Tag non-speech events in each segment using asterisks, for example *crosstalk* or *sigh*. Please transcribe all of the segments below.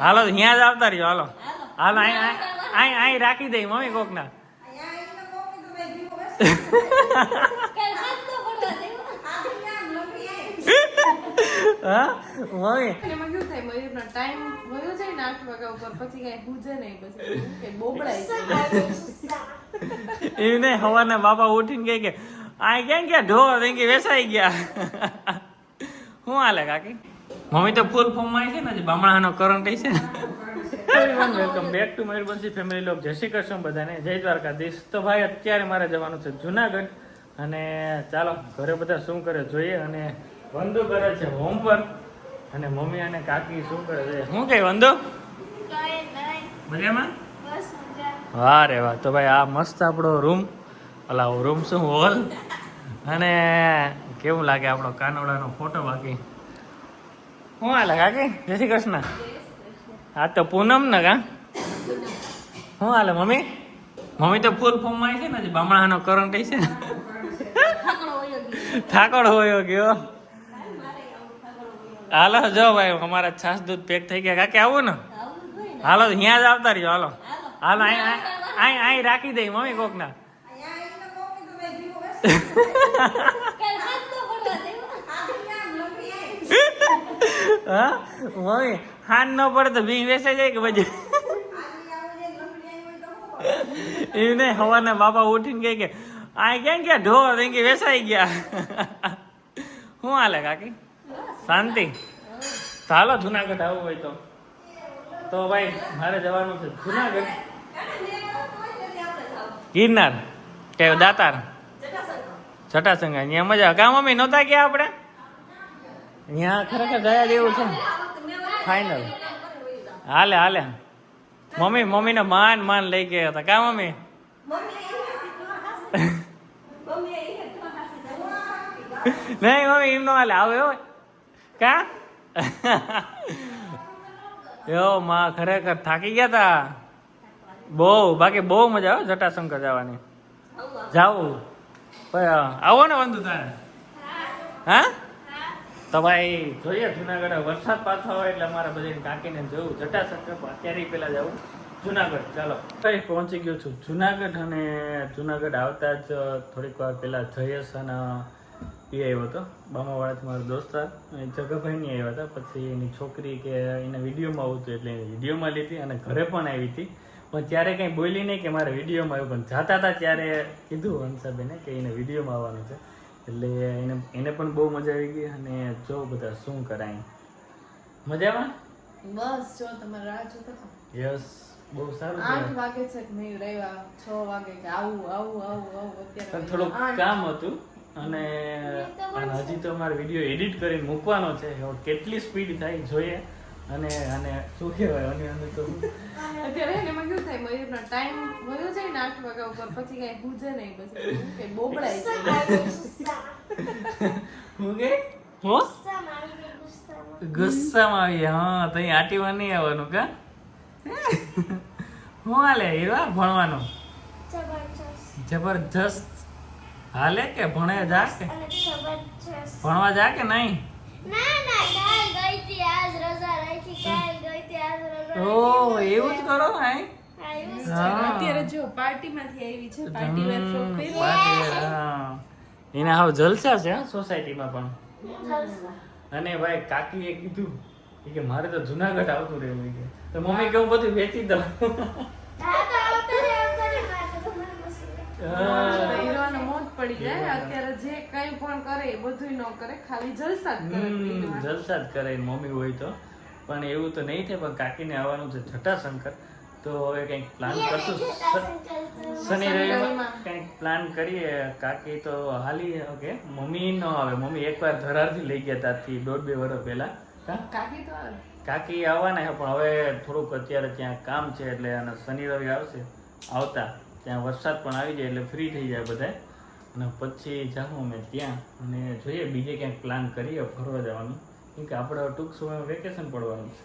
હાલો અહીંયા જ આવતા રહ્યો હાલો. હાલો. અહીં અહીં અહીં રાખી દઈ મમ્મી કોક ના હા? મમ્મી. ટાઈમ વયો જાય ને આઠ વાગ્યા ઉપર પછી કઈ હુજે નહીં પછી બોબડાય જાય એવી સવારના બાપા ઉઠીને કહે કે આ કેમ ગયા ઢોર? એમ કે વેસાઈ ગયા. શું હાલે કાકી? મમ્મી તો ફૂલ ફોર્મમાં છે ને જે બામણાનો કરંટ છે? Everyone welcome back to Mayurbanshi family લોક જય શ્રી કૃષ્ણ બધાને. જય દ્વારકાધીશ. તો ભાઈ અત્યારે મારે જવાનું છે જુનાગઢ. અને ચાલો ઘરે બધા શું કરે જોઈએ અને વંદુ કરે છે હોમવર્ક અને મમ્મી અને કાકી શું કરે છે? શું કહે વંદુ? મજામાં? વાહ રે વાહ. તો ભાઈ આ મસ્ત આપણો રૂમ ઓલા રૂમ શું હોલ? અને કેવું લાગે આપણો કાનોડાનો ફોટો બાકી? શું હાલે કાકી? જય શ્રી કૃષ્ણ. હા તો પૂનમ ને કા? શું હાલે મમ્મી? મમ્મી તો ફૂલ ફોર્મમાં છે ને બામણાનો કરંટ છે થાકડ હોયો ગયો. હાલો જો ભાઈ અમારા છાસ દૂધ પેક થઈ ગયા. કાકે આવું ને. હાલો અહીંયા જ આવતા રહ્યો હાલો. હાલો અહીં અહીં રાખી દઈ મમ્મી કોક ના *laughs* હા? મમ્મી, હાન ન પડે તો ભીંગ વેસાઈ જાય કે પછી એને હવાના બાપા ઉઠીને કહે કે, આ ક્યાં ગયા? ઢોર કે વેસાઈ ગયા. શું હાલે કાકી? શાંતિ? ચાલો જુનાગઢ આવવું હોય તો. તો ભાઈ, મારે જવાનું છે જુનાગઢ. ગિરનાર, કે દાતાર? જટાશંકર. અહીંયા મજા કા મમ્મી, નહોતા ગયા આપણે? અહીંયા ખરેખર ગયા જેવું છે. ફાઇનલ હાલે હાલે. મમ્મી, મમ્મીને માન માન લઈ ગયા હતા. કા મમ્મી? નહીં, મમ્મી એમ નો હાલે. આવે હો કા? એવો માં ખરેખર થાકી ગયા તા. બહુ, બાકી બહુ મજા આવે જટાશંકર જવાની. જાવું. આવો ને વંદુ તારે. હા? તો ભાઈ, જોઈએ જુનાગઢ વરસાદ પાછો આવે એટલે અમારે બધાને કાકીને જવું. જટા પણ અત્યારે પહેલાં જવું. જુનાગઢ, ચાલો. કઈ પહોંચી ગયો છું. જુનાગઢ અને જુનાગઢ આવતા જ થોડીક વાર પહેલાં જયેશ અને એ આવ્યો હતો. બામાવાળા મારો દોસ્તાર અને જગાભાઈ ની આવ્યા હતા. પછી એની છોકરી કે એના વિડીયોમાં આવું હતું એટલે એને વિડીયોમાં લીધી અને ઘરે પણ આવી હતી. પણ ત્યારે કંઈ બોલી નહીં કે મારે વિડીયોમાં આવ્યું. પણ જાતા હતા ત્યારે કીધું હંસાબેને કે એને વિડીયોમાં આવવાનું છે. એટલે એને એને પણ બહુ મજા આવી ગઈ અને જો બધા શું કરાય. મજામાં? બસ જો તમારે રાહ જોતા યસ બહુ સારું આઠ વાગે છે કે નહીં આવ્યા છ વાગે કે આવું આવું આવું આવું અત્યારે થોડું કામ હતું અને અને હજી તો અમારે વીડિયો એડિટ કરીને મૂકવાનો છે. કેટલી સ્પીડ થાય જોઈએ. અને અને શું કહેવાય આની અંદર તો અત્યારે એને મને કેવું થાય મયુરનો ટાઈમ વયો જાય ને આઠ વાગ્યા ઉપર પછી કઈ હુજે નહીં પછી કે બોબડાય જાય હું કે? હો? ગુસ્સામાં આવી હા તો અહીં આટીમાં નહીં આવવાનું કા? હું? હાલે હીરા ભણવાનું? જબરજસ્ત. હાલે કે ભણે જા કે? ભણવા જા કે નહીં? ઓ એવું જ કરો હે હા. અત્યારે જો પાર્ટી આવી છે પાર્ટી વેર ફ્રોક હમ, પહેરી party wear, હા. એના હાવ જલસા છે સોસાયટીમાં પણ. અને ભાઈ કાકીએ કીધું કે મારે તો જુનાગઢ આવતું રહેવું કે. તો મમ્મી કેવું બધું વેચી દઉં. *laughs* પડી જાય અત્યારે જે કઈ પણ કરે એ બધું ન કરે ખાલી જલસા જ કરે જલસા જ કરે મમ્મી હોય તો. પણ એવું તો નહીં થાય પણ કાકીને આવવાનું છે જટાશંકર તો હવે કંઈક પ્લાન કરશું. શનિ રવિમાં કંઈક પ્લાન કરીએ. કાકી તો હાલી કે મમ્મી ન આવે. મમ્મી એકવાર ધરારથી લઈ ગયા ત્યાંથી દોઢ બે વર્ષ પહેલા. કાકી તો કાકી આવવાના છે પણ હવે થોડુંક અત્યારે ત્યાં કામ છે એટલે અને શનિ રવિ આવશે. આવતા. ત્યાં વરસાદ પણ આવી જાય એટલે ફ્રી થઈ જાય બધા અને પછી જાઉં અમે ત્યાં અને જોઈએ બીજે ક્યાંક પ્લાન કરીએ ફરવા જવાનું. કેમ કે આપણે ટૂંક સમયમાં વેકેશન પડવાનું છે.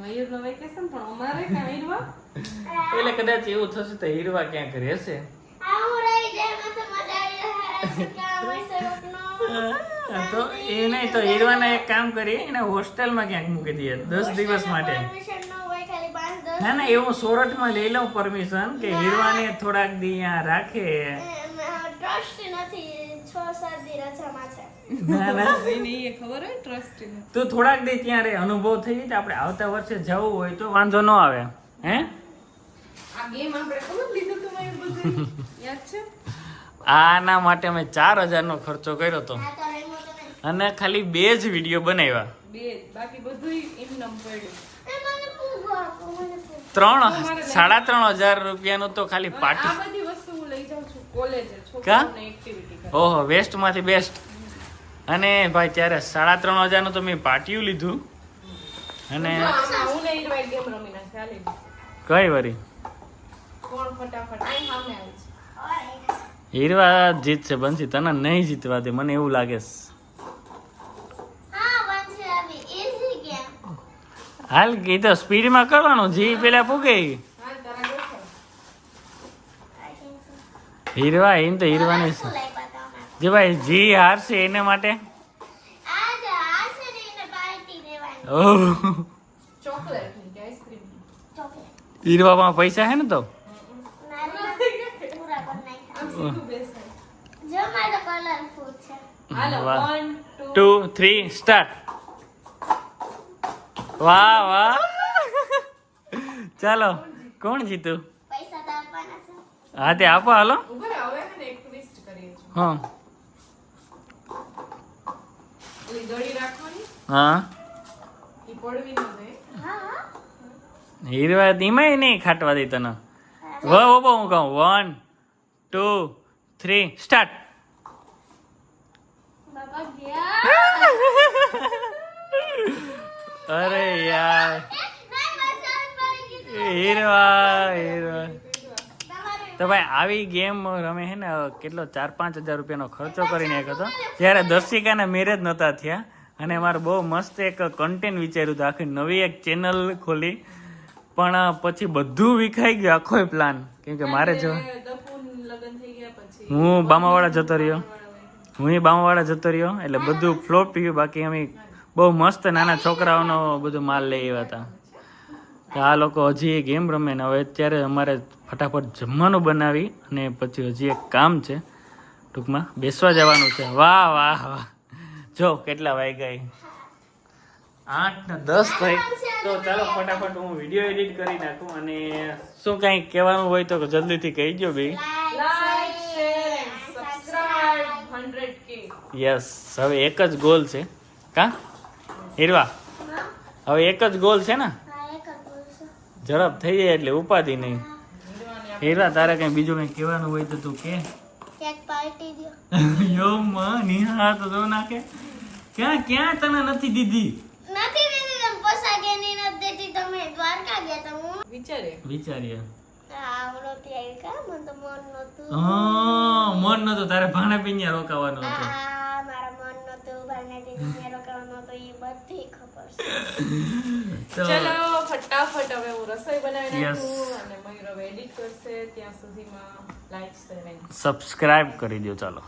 મયુરનું વેકેશન પણ અમારે કાંઈ હીરવા? *laughs* એટલે કદાચ એવું થશે તો હીરવા ક્યાંક રહેશે. *laughs* તો એ નહીં તો હીરવાના એક કામ કરીએ એને હોસ્ટેલમાં ક્યાંક મૂકી દઈએ દસ દિવસ માટે. ના ના એવું સોરઠમાં લઈ લઉં પરમિશન કે હીરવાને થોડાક દી અહીંયા રાખે. ટ્રસ્ટ નથી છ સાત દી રજામાં છે. ના ના *laughs* એને એ ખબર હોય ટ્રસ્ટ તું થોડાક દી ત્યાં રે અનુભવ થઈ જાય આપણે આવતા વર્ષે જવું હોય તો વાંધો ન આવે. હે? આ ગેમ આપણે ખબર લીધું તું મેં બધું? *laughs* યાદ છે? આના માટે અમે ચાર હજારનો ખર્ચો કર્યો હતો. તો અને ખાલી બે જ વીડિયો બનાવ્યા. બે બાકી બધું એમનેમ પડ્યું. એ મને પૂગો આપો મને પૂગો. ત્રણ સાડા ત્રણ હજાર રૂપિયાનું તો ખાલી પાર્ટી બધી વસ્તુ હું લઈ જાઉં છું કોલેજે કા? છોકરાઓને એક્ટિવિટી ઓહો વેસ્ટમાંથી બેસ્ટ. અને ભાઈ ત્યારે સાડા ત્રણ હજારનું તો મેં પાટિયું લીધું. અને કઈ વરી. હીરવા જીતશે બનશી. તને નહીં જીતવા દે મને એવું લાગે. હાલ કે તો સ્પીડમાં કરવાનું. જી પેલા પૂગે હીરવા એમ તો હીરવાની છે. જે ભાઈ જી હારશે એને માટે. હીરવામાં પૈસા હે ને તો. ટુ થ્રી સ્ટાર્ટ વાહ વાહ. ચાલો કોણ જીતું. હા તે આપો હાલો. ઊભો રહે હવે છે ને એક ટ્વિસ્ટ કરીએ છીએ. હા. હા. હીરવા એમાંય નહીં ખાટવા દઈ તને. વ હું કહું વન ટુ થ્રી સ્ટાર્ટ અરે યાર. હીરવા. તો ભાઈ આવી ગેમ રમે છે ને કેટલો ચાર પાંચ હજાર રૂપિયાનો ખર્ચો કરીને એક હતો. ત્યારે દર્શિકાના મેરેજ નહોતા થયા અને મારે બહુ મસ્ત એક કન્ટેન્ટ વિચાર્યું હતું આખી નવી એક ચેનલ ખોલી. પણ પછી બધું વિખાઈ ગયું આખો પ્લાન કેમ કે મારે જો હું બામાવાળા જતો રહ્યો. હું બામાવાળા જતો રહ્યો એટલે બધું ફ્લોપ ગયું બાકી અમે બહુ મસ્ત નાના છોકરાઓનો બધું માલ લઈ આવ્યા હતા. તો આ લોકો હજી એ ગેમ રમે ને હવે અત્યારે અમારે ફટાફટ જમવાનું બનાવી અને પછી હજી એક કામ છે. ટૂંકમાં બેસવા જવાનું છે. વાહ વાહ વાહ. જો કેટલા વાગ્યા. આઠ ને દસ થઈ. તો ચાલો ફટાફટ હું વીડિયો એડિટ કરી નાખું અને શું કાંઈ કહેવાનું હોય તો જલ્દીથી કહી દો ભાઈ લાઈક શેર સબસ્ક્રાઇબ 100 કે? યસ હવે એક જ ગોલ છે કા હીરવા હવે એક જ ગોલ છે. ને. ઝડપ થઈ જાય એટલે ઉપાધિ નહીં. હીરવા તારે કઈ બીજું કઈ કહેવાનું હોય તો તું કે. યો માં નિહા તો જો નાખે. ક્યાં ક્યાં તને નથી દીધી? નથી દીધી તમે નથી દેતી? તમે દ્વારકા ગયા તા હું? વિચારે કા? મને તો મન નતું નતો તારે ભાણે પીન્યા રોકાવાનું હતું. મારા મન નતું દીદી રોકાવાનું હતું એ બધી ખબર છે તો ચલો ફટાફટ હવે હું રસોઈ બનાવી. નાખું અને મયુર હવે એડિટ કરશે ત્યાં સુધીમાં લાઈક શેર સબસ્ક્રાઇબ કરી દો ચાલો